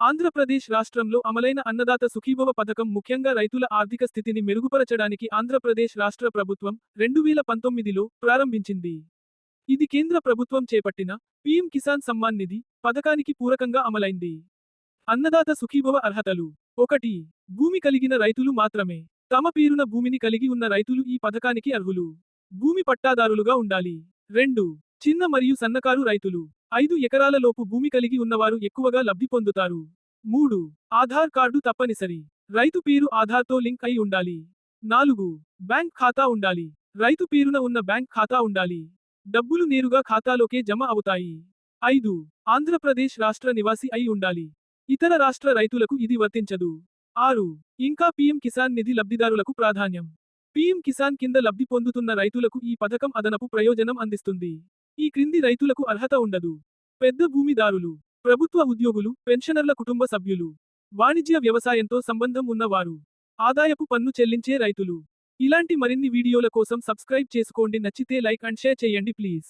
ఆంధ్రప్రదేశ్ రాష్ట్రంలో అమలైన అన్నదాత సుఖీభవ పథకం ముఖ్యంగా రైతుల ఆర్థిక స్థితిని మెరుగుపరచడానికి ఆంధ్రప్రదేశ్ రాష్ట్ర ప్రభుత్వం రెండు వేల పంతొమ్మిదిలో ప్రారంభించింది. ఇది కేంద్ర ప్రభుత్వం చేపట్టిన పీఎం కిసాన్ సమ్మాన్ నిధి పథకానికి పూరకంగా అమలైంది. అన్నదాత సుఖీభవ అర్హతలు. ఒకటి భూమి కలిగిన రైతులు మాత్రమే. తమ పేరున భూమిని కలిగి ఉన్న రైతులు ఈ పథకానికి అర్హులు. భూమి పట్టాదారులుగా ఉండాలి. రెండు చిన్న మరియు సన్నకారు రైతులు. ఐదు ఎకరాల లోపు భూమి కలిగి ఉన్నవారు ఎక్కువగా లబ్ధి పొందుతారు. మూడు ఆధార్ కార్డు తప్పనిసరి. రైతు పేరు ఆధార్తో లింక్ అయి ఉండాలి. నాలుగు బ్యాంక్ ఖాతా ఉండాలి. రైతు పేరున ఉన్న బ్యాంక్ ఖాతా ఉండాలి. డబ్బులు నేరుగా ఖాతాలోకే జమ అవుతాయి. ఐదు ఆంధ్రప్రదేశ్ రాష్ట్ర నివాసి అయి ఉండాలి. ఇతర రాష్ట్ర రైతులకు ఇది వర్తించదు. ఆరు ఇంకా పీఎం కిసాన్ నిధి లబ్ధిదారులకు ప్రాధాన్యం. పీఎం కిసాన్ కింద లబ్ధి పొందుతున్న రైతులకు ఈ పథకం అదనపు ప్రయోజనం అందిస్తుంది. ఈ క్రింది రైతులకు అర్హత ఉండదు. పెద్ద భూమిదారులు ప్రభుత్వ ఉద్యోగులు పెన్షనర్ల కుటుంబ సభ్యులు వాణిజ్య వ్యవసాయంతో సంబంధం ఉన్నవారు ఆదాయపు పన్ను చెల్లించే రైతులు. ఇలాంటి మరిన్ని వీడియోల కోసం సబ్స్క్రైబ్ చేసుకోండి. నచ్చితే లైక్ అండ్ షేర్ చేయండి ప్లీజ్.